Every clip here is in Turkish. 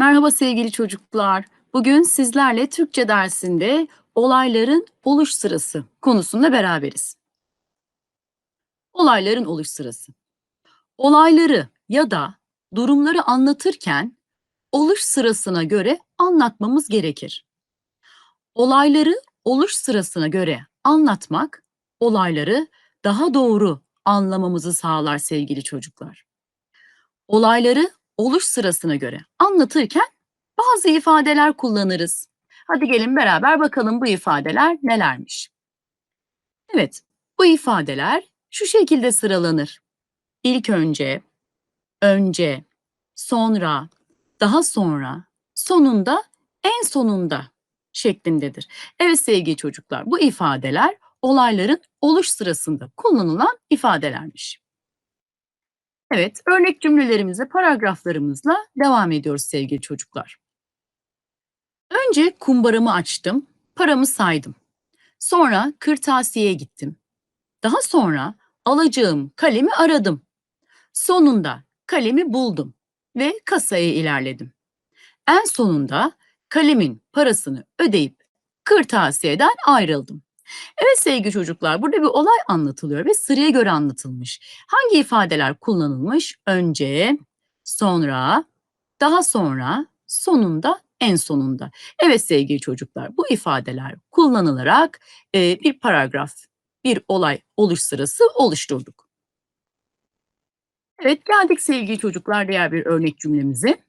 Merhaba sevgili çocuklar. Bugün sizlerle Türkçe dersinde olayların oluş sırası konusunda beraberiz. Olayların oluş sırası. Olayları ya da durumları anlatırken oluş sırasına göre anlatmamız gerekir. Olayları oluş sırasına göre anlatmak olayları daha doğru anlamamızı sağlar sevgili çocuklar. Olayları oluş sırasına göre anlatırken bazı ifadeler kullanırız. Hadi gelin beraber bakalım bu ifadeler nelermiş. Evet, bu ifadeler şu şekilde sıralanır. İlk önce, önce, sonra, daha sonra, sonunda, en sonunda şeklindedir. Evet sevgili çocuklar, bu ifadeler olayların oluş sırasında kullanılan ifadelermiş. Evet, örnek cümlelerimize, paragraflarımızla devam ediyoruz sevgili çocuklar. Önce kumbaramı açtım, paramı saydım. Sonra kırtasiyeye gittim. Daha sonra alacağım kalemi aradım. Sonunda kalemi buldum ve kasaya ilerledim. En sonunda kalemin parasını ödeyip kırtasiyeden ayrıldım. Evet sevgili çocuklar, burada bir olay anlatılıyor ve sıraya göre anlatılmış. Hangi ifadeler kullanılmış? Önce, sonra, daha sonra, sonunda, en sonunda. Evet sevgili çocuklar, bu ifadeler kullanılarak e, bir paragraf, bir olay oluş sırası oluşturduk. Evet, geldik sevgili çocuklar diğer bir örnek cümlemize.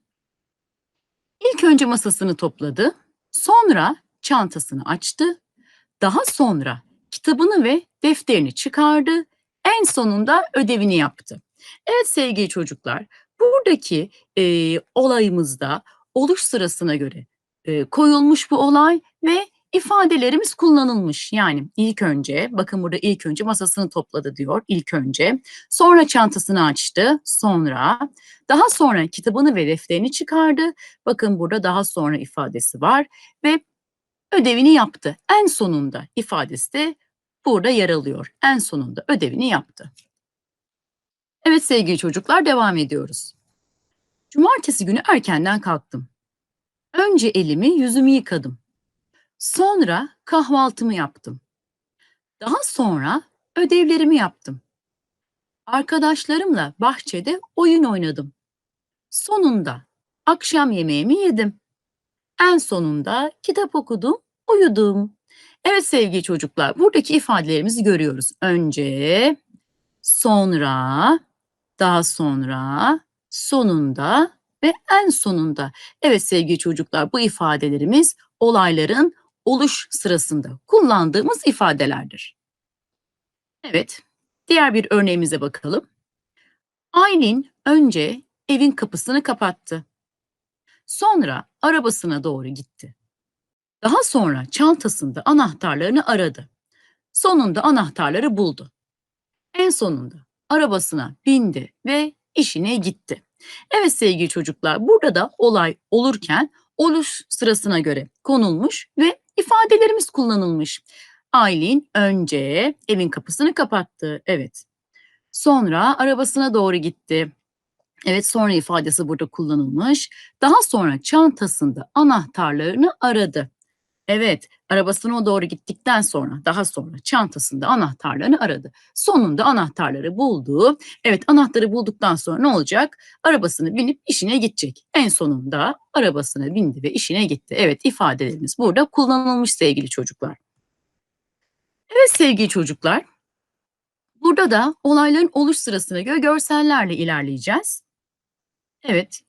İlk önce masasını topladı, sonra çantasını açtı, daha sonra kitabını ve defterini çıkardı, en sonunda ödevini yaptı. Evet sevgili çocuklar, buradaki e, olayımızda oluş sırasına göre e, koyulmuş bu olay ve ifadelerimiz kullanılmış. Yani ilk önce, bakın burada ilk önce masasını topladı diyor, ilk önce. Sonra çantasını açtı, sonra. Daha sonra kitabını ve defterini çıkardı. Bakın burada daha sonra ifadesi var ve ödevini yaptı. En sonunda ifadesi de burada yer alıyor. En sonunda ödevini yaptı. Evet sevgili çocuklar devam ediyoruz. Cumartesi günü erkenden kalktım. Önce elimi yüzümü yıkadım. Sonra kahvaltımı yaptım. Daha sonra ödevlerimi yaptım. Arkadaşlarımla bahçede oyun oynadım. Sonunda akşam yemeğimi yedim. En sonunda kitap okudum, uyudum. Evet sevgili çocuklar, buradaki ifadelerimizi görüyoruz. Önce, sonra, daha sonra, sonunda ve en sonunda. Evet sevgili çocuklar, bu ifadelerimiz olayların oluş sırasında kullandığımız ifadelerdir. Evet, diğer bir örneğimize bakalım. Aylin önce evin kapısını kapattı. Sonra arabasına doğru gitti. Daha sonra çantasında anahtarlarını aradı. Sonunda anahtarları buldu. En sonunda arabasına bindi ve işine gitti. Evet sevgili çocuklar burada da olay olurken oluş sırasına göre konulmuş ve ifadelerimiz kullanılmış. Aylin önce evin kapısını kapattı. Evet. Sonra arabasına doğru gitti. Evet sonra ifadesi burada kullanılmış. Daha sonra çantasında anahtarlarını aradı. Evet, arabasına doğru gittikten sonra, daha sonra çantasında anahtarlarını aradı. Sonunda anahtarları buldu. Evet, anahtarı bulduktan sonra ne olacak? Arabasını binip işine gidecek. En sonunda arabasına bindi ve işine gitti. Evet, ifadelerimiz burada kullanılmış sevgili çocuklar. Evet sevgili çocuklar, burada da olayların oluş sırasına göre görsellerle ilerleyeceğiz. Evet.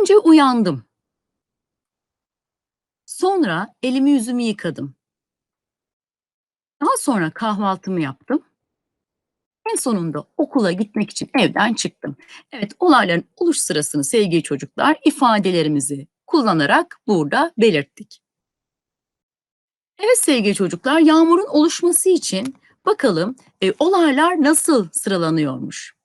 Önce uyandım. Sonra elimi yüzümü yıkadım. Daha sonra kahvaltımı yaptım. En sonunda okula gitmek için evden çıktım. Evet, olayların oluş sırasını sevgili çocuklar ifadelerimizi kullanarak burada belirttik. Evet sevgili çocuklar, yağmurun oluşması için bakalım e, olaylar nasıl sıralanıyormuş?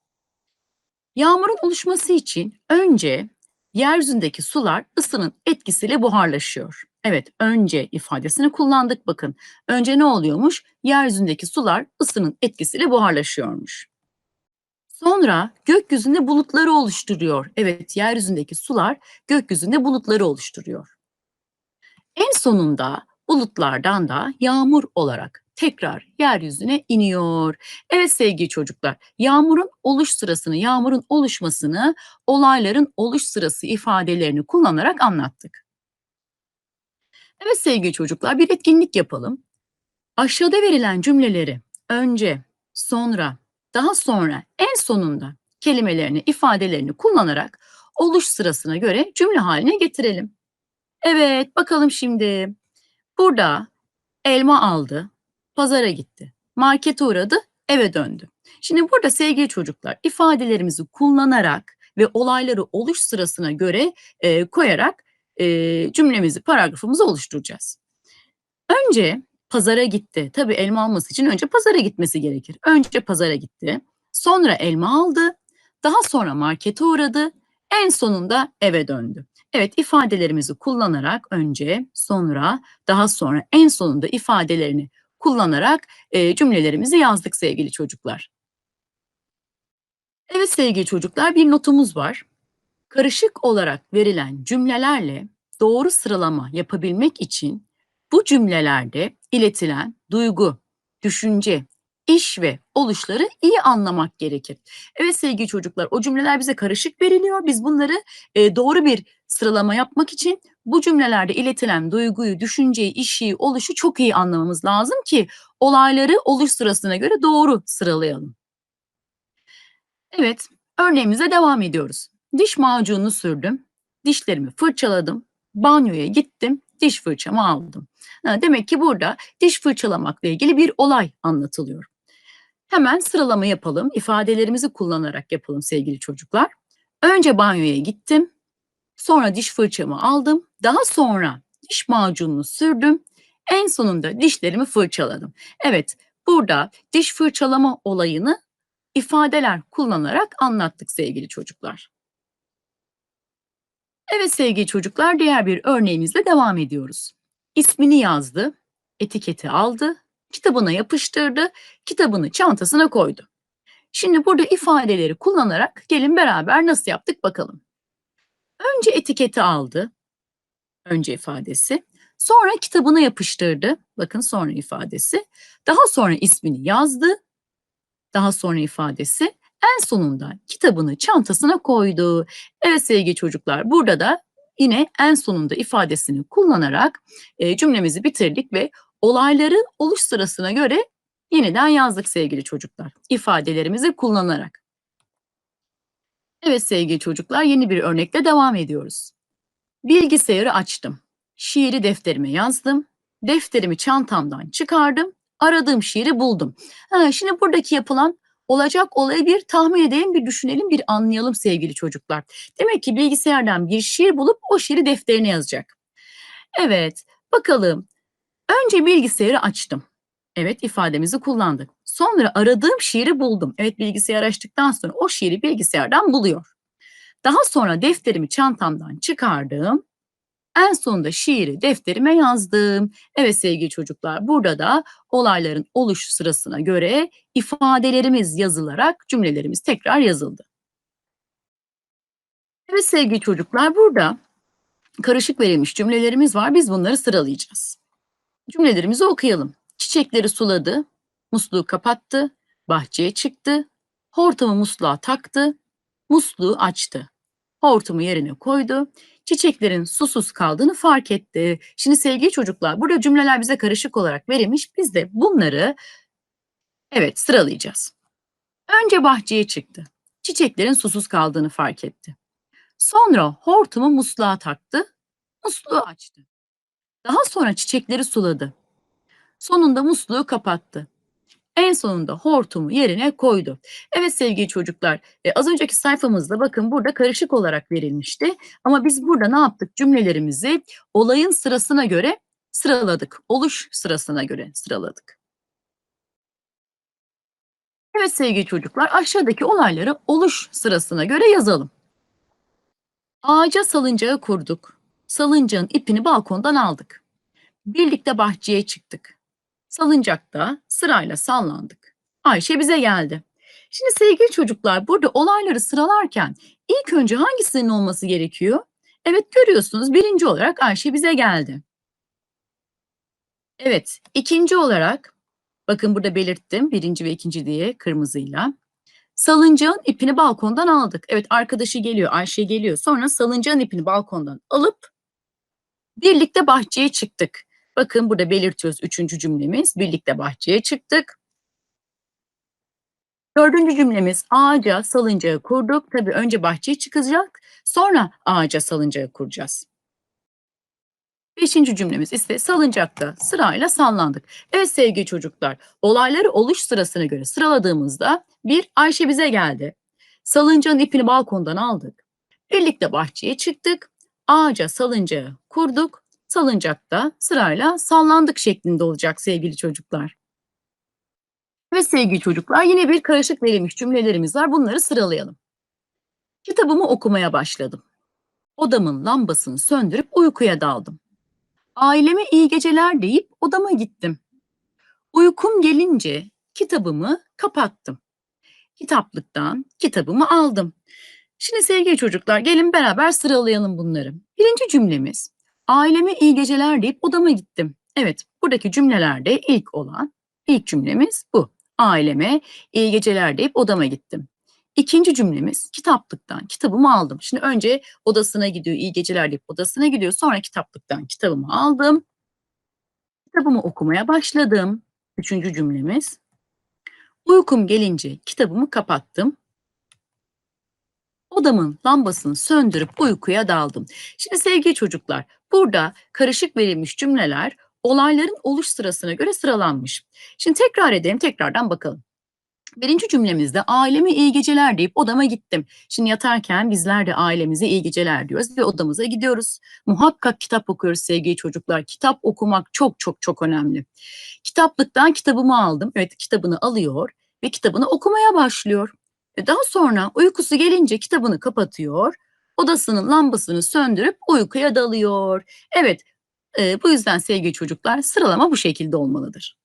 Yağmurun oluşması için önce yeryüzündeki sular ısının etkisiyle buharlaşıyor. Evet, önce ifadesini kullandık bakın. Önce ne oluyormuş? Yeryüzündeki sular ısının etkisiyle buharlaşıyormuş. Sonra gökyüzünde bulutları oluşturuyor. Evet, yeryüzündeki sular gökyüzünde bulutları oluşturuyor. En sonunda bulutlardan da yağmur olarak tekrar yeryüzüne iniyor. Evet sevgili çocuklar, yağmurun oluş sırasını, yağmurun oluşmasını, olayların oluş sırası ifadelerini kullanarak anlattık. Evet sevgili çocuklar, bir etkinlik yapalım. Aşağıda verilen cümleleri önce, sonra, daha sonra, en sonunda kelimelerini, ifadelerini kullanarak oluş sırasına göre cümle haline getirelim. Evet, bakalım şimdi. Burada elma aldı, pazara gitti, markete uğradı, eve döndü. Şimdi burada sevgili çocuklar ifadelerimizi kullanarak ve olayları oluş sırasına göre e, koyarak e, cümlemizi, paragrafımızı oluşturacağız. Önce pazara gitti. Tabii elma alması için önce pazara gitmesi gerekir. Önce pazara gitti. Sonra elma aldı. Daha sonra markete uğradı. En sonunda eve döndü. Evet ifadelerimizi kullanarak önce, sonra, daha sonra, en sonunda ifadelerini kullanarak e, cümlelerimizi yazdık sevgili çocuklar. Evet sevgili çocuklar bir notumuz var. Karışık olarak verilen cümlelerle doğru sıralama yapabilmek için bu cümlelerde iletilen duygu, düşünce, iş ve oluşları iyi anlamak gerekir. Evet sevgili çocuklar o cümleler bize karışık veriliyor. Biz bunları e, doğru bir sıralama yapmak için bu cümlelerde iletilen duyguyu, düşünceyi, işi, oluşu çok iyi anlamamız lazım ki olayları oluş sırasına göre doğru sıralayalım. Evet, örneğimize devam ediyoruz. Diş macunu sürdüm, dişlerimi fırçaladım, banyoya gittim, diş fırçamı aldım. demek ki burada diş fırçalamakla ilgili bir olay anlatılıyor. Hemen sıralama yapalım. İfadelerimizi kullanarak yapalım sevgili çocuklar. Önce banyoya gittim. Sonra diş fırçamı aldım. Daha sonra diş macununu sürdüm. En sonunda dişlerimi fırçaladım. Evet, burada diş fırçalama olayını ifadeler kullanarak anlattık sevgili çocuklar. Evet sevgili çocuklar, diğer bir örneğimizle devam ediyoruz. İsmini yazdı, etiketi aldı, kitabına yapıştırdı, kitabını çantasına koydu. Şimdi burada ifadeleri kullanarak gelin beraber nasıl yaptık bakalım. Önce etiketi aldı, önce ifadesi, sonra kitabına yapıştırdı, bakın sonra ifadesi, daha sonra ismini yazdı, daha sonra ifadesi, en sonunda kitabını çantasına koydu. Evet sevgili çocuklar, burada da yine en sonunda ifadesini kullanarak e, cümlemizi bitirdik ve olayları oluş sırasına göre yeniden yazdık sevgili çocuklar. İfadelerimizi kullanarak. Evet sevgili çocuklar yeni bir örnekle devam ediyoruz. Bilgisayarı açtım. Şiiri defterime yazdım. Defterimi çantamdan çıkardım. Aradığım şiiri buldum. Ha, şimdi buradaki yapılan olacak olayı bir tahmin edelim, bir düşünelim, bir anlayalım sevgili çocuklar. Demek ki bilgisayardan bir şiir bulup o şiiri defterine yazacak. Evet, bakalım Önce bilgisayarı açtım. Evet ifademizi kullandık. Sonra aradığım şiiri buldum. Evet bilgisayarı açtıktan sonra o şiiri bilgisayardan buluyor. Daha sonra defterimi çantamdan çıkardım. En sonunda şiiri defterime yazdım. Evet sevgili çocuklar burada da olayların oluş sırasına göre ifadelerimiz yazılarak cümlelerimiz tekrar yazıldı. Evet sevgili çocuklar burada karışık verilmiş cümlelerimiz var. Biz bunları sıralayacağız. Cümlelerimizi okuyalım. Çiçekleri suladı, musluğu kapattı, bahçeye çıktı, hortumu musluğa taktı, musluğu açtı. Hortumu yerine koydu, çiçeklerin susuz kaldığını fark etti. Şimdi sevgili çocuklar, burada cümleler bize karışık olarak verilmiş. Biz de bunları evet sıralayacağız. Önce bahçeye çıktı. Çiçeklerin susuz kaldığını fark etti. Sonra hortumu musluğa taktı, musluğu açtı. Daha sonra çiçekleri suladı. Sonunda musluğu kapattı. En sonunda hortumu yerine koydu. Evet sevgili çocuklar, e, az önceki sayfamızda bakın burada karışık olarak verilmişti. Ama biz burada ne yaptık? Cümlelerimizi olayın sırasına göre sıraladık. Oluş sırasına göre sıraladık. Evet sevgili çocuklar, aşağıdaki olayları oluş sırasına göre yazalım. Ağaca salıncağı kurduk. Salıncağın ipini balkondan aldık. Birlikte bahçeye çıktık. Salıncakta sırayla sallandık. Ayşe bize geldi. Şimdi sevgili çocuklar, burada olayları sıralarken ilk önce hangisinin olması gerekiyor? Evet, görüyorsunuz 1. olarak Ayşe bize geldi. Evet, 2. olarak bakın burada belirttim 1. ve 2. diye kırmızıyla. Salıncağın ipini balkondan aldık. Evet, arkadaşı geliyor, Ayşe geliyor. Sonra salıncağın ipini balkondan alıp birlikte bahçeye çıktık. Bakın burada belirtiyoruz 3. cümlemiz. Birlikte bahçeye çıktık. Dördüncü cümlemiz ağaca salıncağı kurduk. Tabii önce bahçeye çıkacak, sonra ağaca salıncağı kuracağız. Beşinci cümlemiz ise salıncakta sırayla sallandık. Evet sevgili çocuklar, olayları oluş sırasına göre sıraladığımızda bir Ayşe bize geldi. Salıncağın ipini balkondan aldık. Birlikte bahçeye çıktık. Ağaca salıncağı kurduk. Salıncakta sırayla sallandık şeklinde olacak sevgili çocuklar. Ve sevgili çocuklar yine bir karışık verilmiş cümlelerimiz var. Bunları sıralayalım. Kitabımı okumaya başladım. Odamın lambasını söndürüp uykuya daldım. Aileme iyi geceler deyip odama gittim. Uykum gelince kitabımı kapattım. Kitaplıktan kitabımı aldım. Şimdi sevgili çocuklar gelin beraber sıralayalım bunları. Birinci cümlemiz aileme iyi geceler deyip odama gittim. Evet buradaki cümlelerde ilk olan ilk cümlemiz bu. Aileme iyi geceler deyip odama gittim. İkinci cümlemiz kitaplıktan kitabımı aldım. Şimdi önce odasına gidiyor, iyi geceler deyip odasına gidiyor. Sonra kitaplıktan kitabımı aldım. Kitabımı okumaya başladım. Üçüncü cümlemiz. Uykum gelince kitabımı kapattım. Odamın lambasını söndürüp uykuya daldım. Şimdi sevgili çocuklar, burada karışık verilmiş cümleler olayların oluş sırasına göre sıralanmış. Şimdi tekrar edelim, tekrardan bakalım. Birinci cümlemizde aileme iyi geceler deyip odama gittim. Şimdi yatarken bizler de ailemize iyi geceler diyoruz ve odamıza gidiyoruz. Muhakkak kitap okuyoruz sevgili çocuklar. Kitap okumak çok çok çok önemli. Kitaplıktan kitabımı aldım. Evet kitabını alıyor ve kitabını okumaya başlıyor. E, daha sonra uykusu gelince kitabını kapatıyor. Odasının lambasını söndürüp uykuya dalıyor. Evet e, bu yüzden sevgili çocuklar sıralama bu şekilde olmalıdır.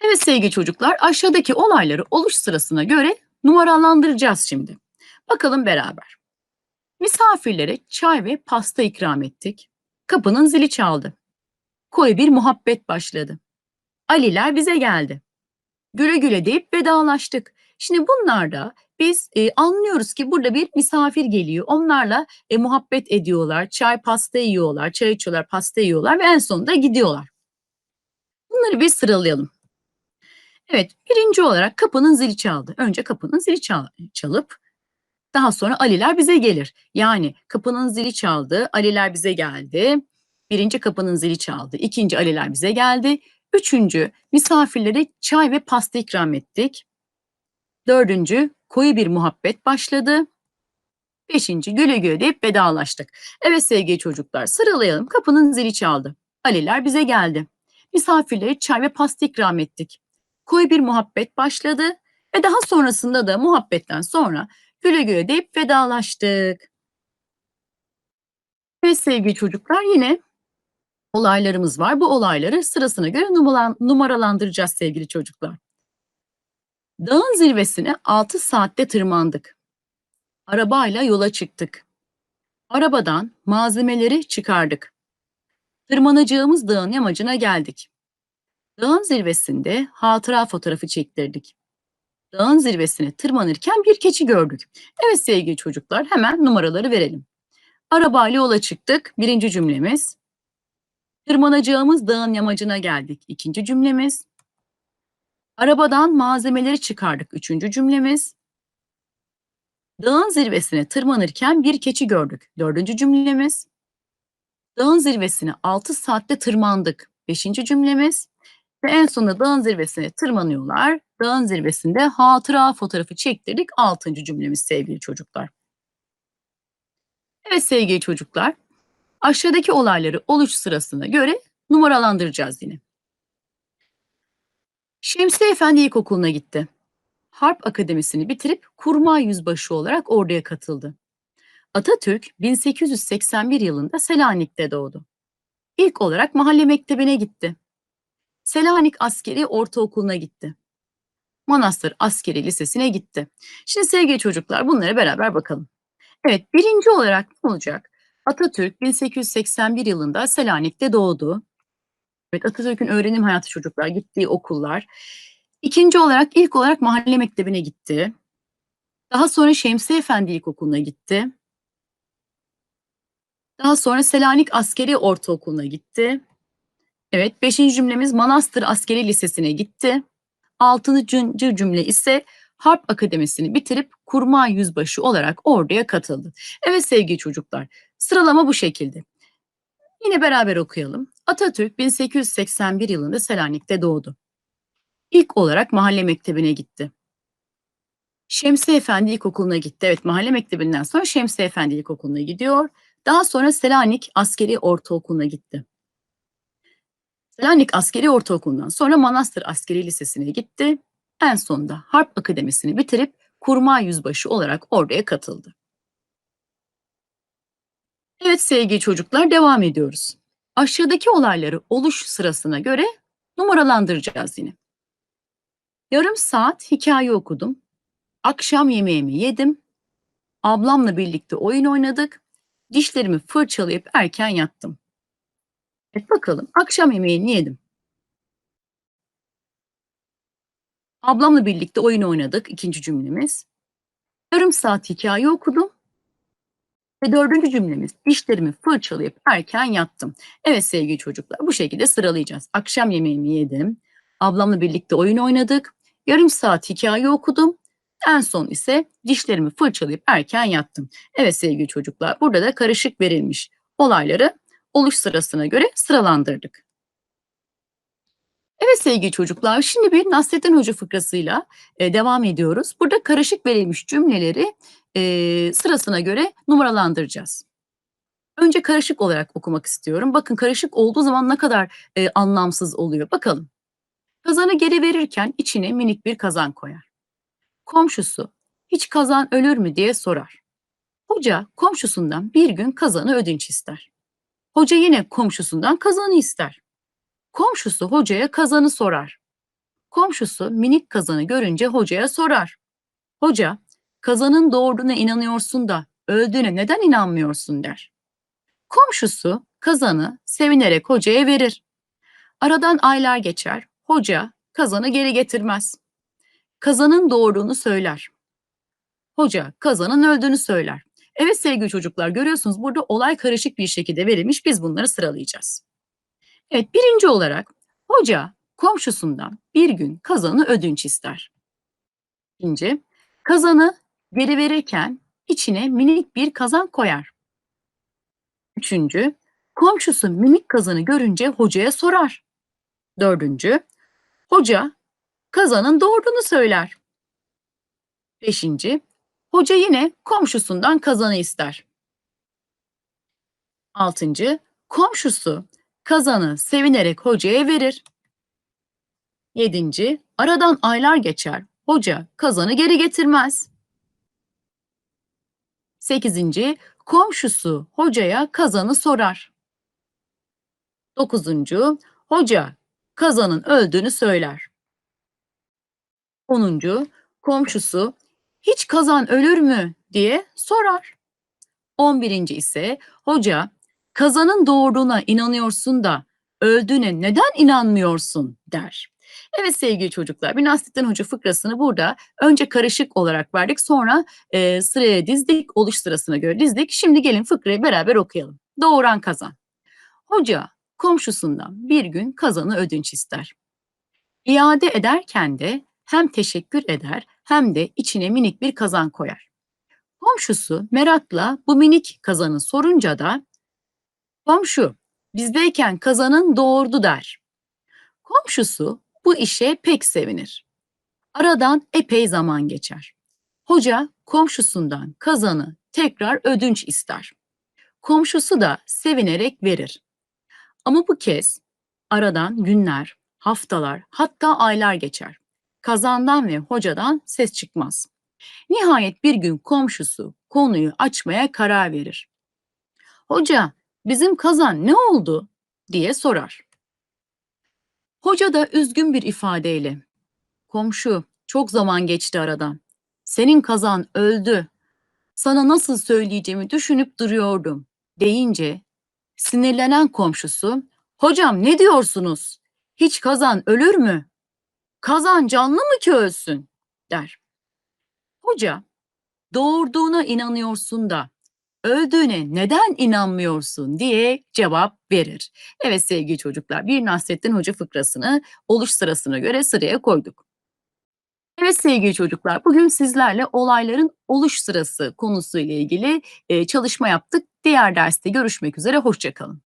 Evet sevgili çocuklar aşağıdaki olayları oluş sırasına göre numaralandıracağız şimdi. Bakalım beraber. Misafirlere çay ve pasta ikram ettik. Kapının zili çaldı. Koyu bir muhabbet başladı. Aliler bize geldi. Güle güle deyip vedalaştık. Şimdi bunlarda biz e, anlıyoruz ki burada bir misafir geliyor. Onlarla e, muhabbet ediyorlar, çay pasta yiyorlar, çay içiyorlar, pasta yiyorlar ve en sonunda gidiyorlar. Bunları bir sıralayalım. Evet, birinci olarak kapının zili çaldı. Önce kapının zili çal çalıp daha sonra Aliler bize gelir. Yani kapının zili çaldı, Aliler bize geldi. Birinci kapının zili çaldı, ikinci Aliler bize geldi. Üçüncü misafirlere çay ve pasta ikram ettik. Dördüncü koyu bir muhabbet başladı. Beşinci güle güle deyip vedalaştık. Evet sevgili çocuklar sıralayalım. Kapının zili çaldı. Aliler bize geldi. Misafirlere çay ve pasta ikram ettik koyu bir muhabbet başladı ve daha sonrasında da muhabbetten sonra güle güle deyip vedalaştık. Ve sevgili çocuklar yine olaylarımız var. Bu olayları sırasına göre numaralandıracağız sevgili çocuklar. Dağın zirvesine 6 saatte tırmandık. Arabayla yola çıktık. Arabadan malzemeleri çıkardık. Tırmanacağımız dağın yamacına geldik. Dağın zirvesinde hatıra fotoğrafı çektirdik. Dağın zirvesine tırmanırken bir keçi gördük. Evet sevgili çocuklar hemen numaraları verelim. Arabayla yola çıktık. Birinci cümlemiz. Tırmanacağımız dağın yamacına geldik. İkinci cümlemiz. Arabadan malzemeleri çıkardık. Üçüncü cümlemiz. Dağın zirvesine tırmanırken bir keçi gördük. Dördüncü cümlemiz. Dağın zirvesine 6 saatte tırmandık. Beşinci cümlemiz. Ve en sonunda dağın zirvesine tırmanıyorlar. Dağın zirvesinde hatıra fotoğrafı çektirdik. Altıncı cümlemiz sevgili çocuklar. Evet sevgili çocuklar. Aşağıdaki olayları oluş sırasına göre numaralandıracağız yine. Şemsi Efendi İlkokulu'na gitti. Harp Akademisi'ni bitirip kurmay yüzbaşı olarak orduya katıldı. Atatürk 1881 yılında Selanik'te doğdu. İlk olarak mahalle mektebine gitti. Selanik Askeri Ortaokulu'na gitti. Manastır Askeri Lisesi'ne gitti. Şimdi sevgili çocuklar bunlara beraber bakalım. Evet birinci olarak ne olacak? Atatürk 1881 yılında Selanik'te doğdu. Evet Atatürk'ün öğrenim hayatı çocuklar gittiği okullar. İkinci olarak ilk olarak mahalle mektebine gitti. Daha sonra Şemsi Efendi İlkokulu'na gitti. Daha sonra Selanik Askeri Ortaokulu'na gitti. Evet, beşinci cümlemiz Manastır Askeri Lisesi'ne gitti. Altıncı cümle ise Harp Akademisi'ni bitirip kurmay yüzbaşı olarak orduya katıldı. Evet sevgili çocuklar, sıralama bu şekilde. Yine beraber okuyalım. Atatürk 1881 yılında Selanik'te doğdu. İlk olarak mahalle mektebine gitti. Şemsi Efendi İlkokulu'na gitti. Evet mahalle mektebinden sonra Şemsi Efendi İlkokulu'na gidiyor. Daha sonra Selanik Askeri Ortaokulu'na gitti. Selanik Askeri Ortaokulu'ndan sonra Manastır Askeri Lisesi'ne gitti. En sonunda Harp Akademisi'ni bitirip kurmay yüzbaşı olarak orduya katıldı. Evet sevgili çocuklar devam ediyoruz. Aşağıdaki olayları oluş sırasına göre numaralandıracağız yine. Yarım saat hikaye okudum. Akşam yemeğimi yedim. Ablamla birlikte oyun oynadık. Dişlerimi fırçalayıp erken yattım. Evet bakalım akşam yemeğini yedim. Ablamla birlikte oyun oynadık ikinci cümlemiz. Yarım saat hikaye okudum. Ve dördüncü cümlemiz dişlerimi fırçalayıp erken yattım. Evet sevgili çocuklar bu şekilde sıralayacağız. Akşam yemeğimi yedim. Ablamla birlikte oyun oynadık. Yarım saat hikaye okudum. En son ise dişlerimi fırçalayıp erken yattım. Evet sevgili çocuklar burada da karışık verilmiş olayları oluş sırasına göre sıralandırdık. Evet sevgili çocuklar, şimdi bir Nasrettin Hoca fıkrasıyla e, devam ediyoruz. Burada karışık verilmiş cümleleri e, sırasına göre numaralandıracağız. Önce karışık olarak okumak istiyorum. Bakın karışık olduğu zaman ne kadar e, anlamsız oluyor. Bakalım. Kazanı geri verirken içine minik bir kazan koyar. Komşusu, hiç kazan ölür mü diye sorar. Hoca komşusundan bir gün kazanı ödünç ister. Hoca yine komşusundan kazanı ister. Komşusu hocaya kazanı sorar. Komşusu minik kazanı görünce hocaya sorar. Hoca, kazanın doğurduğuna inanıyorsun da öldüğüne neden inanmıyorsun der. Komşusu kazanı sevinerek hocaya verir. Aradan aylar geçer, hoca kazanı geri getirmez. Kazanın doğurduğunu söyler. Hoca kazanın öldüğünü söyler. Evet sevgili çocuklar görüyorsunuz burada olay karışık bir şekilde verilmiş. Biz bunları sıralayacağız. Evet birinci olarak hoca komşusundan bir gün kazanı ödünç ister. İkinci, kazanı geri verirken içine minik bir kazan koyar. Üçüncü, komşusu minik kazanı görünce hocaya sorar. Dördüncü, hoca kazanın doğurduğunu söyler. Beşinci, hoca yine komşusundan kazanı ister. Altıncı, komşusu kazanı sevinerek hocaya verir. Yedinci, aradan aylar geçer. Hoca kazanı geri getirmez. Sekizinci, komşusu hocaya kazanı sorar. Dokuzuncu, hoca kazanın öldüğünü söyler. Onuncu, komşusu hiç kazan ölür mü diye sorar. On birinci ise hoca kazanın doğurduğuna inanıyorsun da öldüğüne neden inanmıyorsun der. Evet sevgili çocuklar bir Nasrettin Hoca fıkrasını burada önce karışık olarak verdik sonra e, sıraya dizdik oluş sırasına göre dizdik. Şimdi gelin fıkrayı beraber okuyalım. Doğuran kazan. Hoca komşusundan bir gün kazanı ödünç ister. İade ederken de hem teşekkür eder hem de içine minik bir kazan koyar. Komşusu merakla bu minik kazanı sorunca da komşu bizdeyken kazanın doğurdu der. Komşusu bu işe pek sevinir. Aradan epey zaman geçer. Hoca komşusundan kazanı tekrar ödünç ister. Komşusu da sevinerek verir. Ama bu kez aradan günler, haftalar, hatta aylar geçer. Kazandan ve hocadan ses çıkmaz. Nihayet bir gün komşusu konuyu açmaya karar verir. Hoca, bizim kazan ne oldu? diye sorar. Hoca da üzgün bir ifadeyle, komşu, Çok zaman geçti aradan. Senin kazan öldü. Sana nasıl söyleyeceğimi düşünüp duruyordum deyince sinirlenen komşusu hocam ne diyorsunuz? Hiç kazan ölür mü? Kazan canlı mı ki ölsün der. Hoca doğurduğuna inanıyorsun da öldüğüne neden inanmıyorsun diye cevap verir. Evet sevgili çocuklar bir Nasrettin Hoca fıkrasını oluş sırasına göre sıraya koyduk. Evet sevgili çocuklar bugün sizlerle olayların oluş sırası konusuyla ilgili çalışma yaptık. Diğer derste görüşmek üzere hoşça kalın.